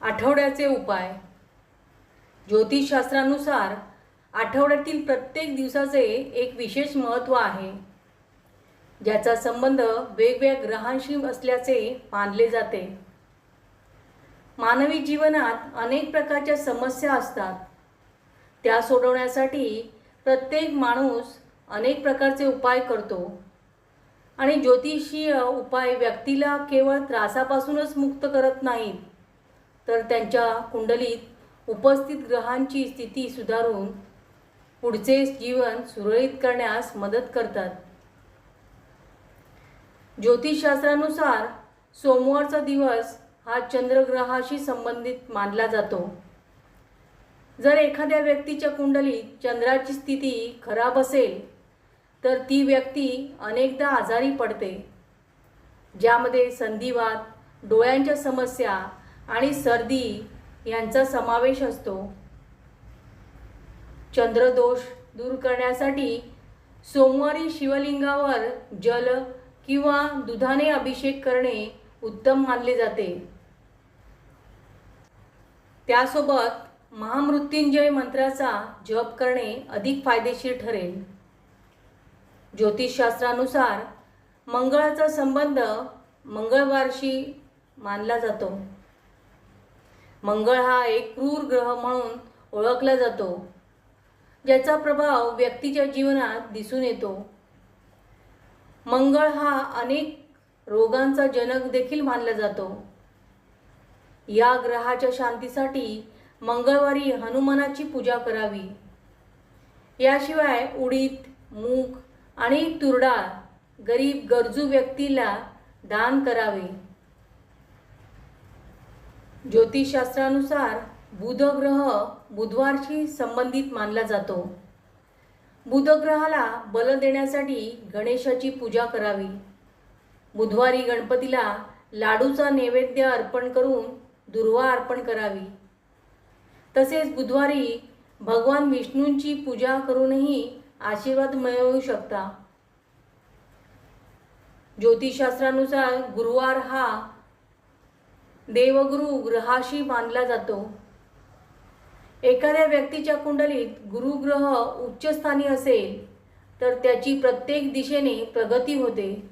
आठवड्याचे उपाय. ज्योतिषशास्त्रानुसार आठवड्यातील प्रत्येक दिवसाचे एक विशेष महत्त्व आहे. ज्याचा संबंध वेगवेगळ्या ग्रहांशी असल्याचे मानले जाते. मानवी जीवनात अनेक प्रकारच्या समस्या असतात. त्या सोडवण्यासाठी प्रत्येक माणूस अनेक प्रकारचे उपाय करतो. आणि ज्योतिषीय उपाय व्यक्तीला केवळ त्रासापासूनच मुक्त करत नाहीत. तर त्यांच्या कुंडलीत उपस्थित ग्रहांची स्थिती सुधारून पुढचे जीवन सुरळीत करण्यास मदत करतात. ज्योतिषशास्त्रानुसार सोमवारचा दिवस हा चंद्रग्रहाशी संबंधित मानला जातो. जर एखाद्या व्यक्तीच्या कुंडलीत चंद्राची स्थिती खराब असेल तर ती व्यक्ती अनेकदा आजारी पडते ज्यामध्ये संधिवात डोळ्यांच्या समस्या आणि सर्दी यांचा समावेश असतो. चंद्रदोष दूर करण्यासाठी सोमवारी शिवलिंगावर जल किंवा दुधाने अभिषेक करणे उत्तम मानले जाते. त्यासोबत महामृत्युंजय मंत्राचा जप करणे अधिक फायदेशीर ठरेल. ज्योतिषशास्त्रानुसार मंगळाचा संबंध मंगळवारशी मानला जातो. मंगळ हा एक क्रूर ग्रह म्हणून ओळखला जातो ज्याचा प्रभाव व्यक्तीच्या जीवनात दिसून येतो. मंगळ हा अनेक रोगांचा जनक देखील मानला जातो. या ग्रहाच्या शांतीसाठी मंगळवारी हनुमानाची पूजा करावी. याशिवाय उडीद मूग आणि तुरडाळ गरीब गरजू व्यक्तीला दान करावे. ज्योतिषशास्त्रानुसार बुध ग्रह बुधवारशी संबंधित मानला जातो. बुधग्रहाला बल देण्यासाठी गणेशाची पूजा करावी. बुधवारी गणपतीला लाडूचा नैवेद्य अर्पण करून दुर्वा अर्पण करावी. तसेच बुधवारी भगवान विष्णूंची पूजा करूनही आशीर्वाद मिळवू शकता. ज्योतिषशास्त्रानुसार गुरुवार हा देवगुरु ग्रहाशी मानला जातो. एखाद्या व्यक्तीच्या कुंडलीत गुरुग्रह उच्चस्थानी असेल तर त्याची प्रत्येक दिशेने प्रगती होते.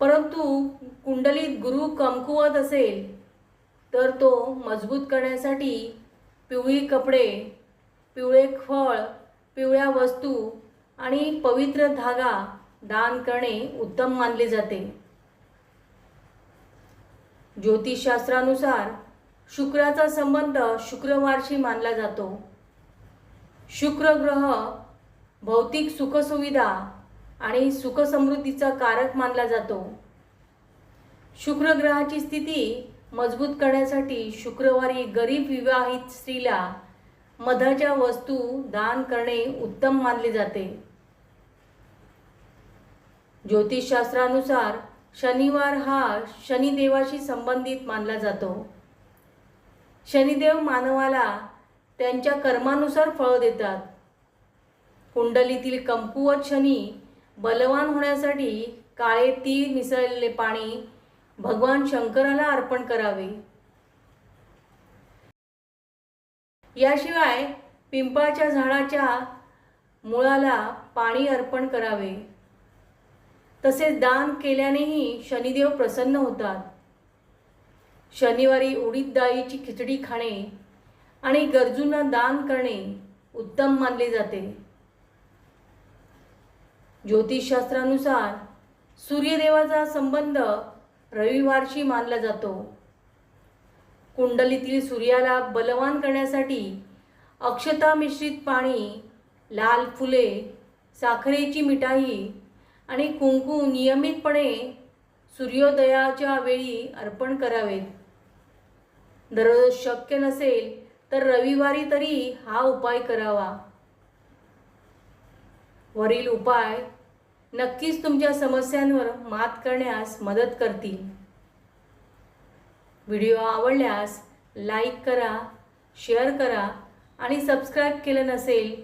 परंतु कुंडलीत गुरु कमकुवत असेल तर तो मजबूत करण्यासाठी पिवळी कपडे पिवळे फळ पिवळ्या वस्तू आणि पवित्र धागा दान करणे उत्तम मानले जाते. ज्योतिषशास्त्रानुसार शुक्राचा संबंध शुक्रवारशी मानला जातो. शुक्र ग्रह भौतिक सुखसुविधा आणि सुखसमृद्धीचा कारक मानला जातो. शुक्र ग्रहाची स्थिती मजबूत करण्यासाठी शुक्रवारी गरीब विवाहित स्त्रीला मधाच्या वस्तू दान करणे उत्तम मानले जाते. ज्योतिषशास्त्रानुसार शनिवार हा शनिदेवाशी संबंधित मानला जातो. शनिदेव मानवाला त्यांच्या कर्मानुसार फळ देतात. कुंडलीतील कमकुवत शनी बलवान होण्यासाठी काळे तीळ मिसळलेले पाणी भगवान शंकराला अर्पण करावे. याशिवाय पिंपळाच्या झाडाच्या मुळाला पाणी अर्पण करावे. तसेच दान केल्यानेही शनिदेव प्रसन्न होतात. शनिवारी उडीद डाळीची खिचडी खाणे आणि गरजूंना दान करणे उत्तम मानले जाते. ज्योतिषशास्त्रानुसार सूर्यदेवाचा संबंध रविवारशी मानला जातो. कुंडलीतील सूर्याला बलवान करण्यासाठी अक्षता मिश्रित पाणी लाल फुले साखरेची मिठाई आणि कुंकू नियमितपणे सूर्योदयाच्या वेळी अर्पण करावेत. दररोज शक्य नसेल तर रविवारी तरी हा उपाय करावा. वरील उपाय नक्कीच तुमच्या समस्यांवर मात करण्यास मदत करतील. व्हिडिओ आवडल्यास लाईक करा शेअर करा आणि सबस्क्राईब केलं नसेल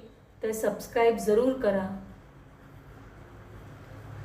तर सबस्क्राईब जरूर करा.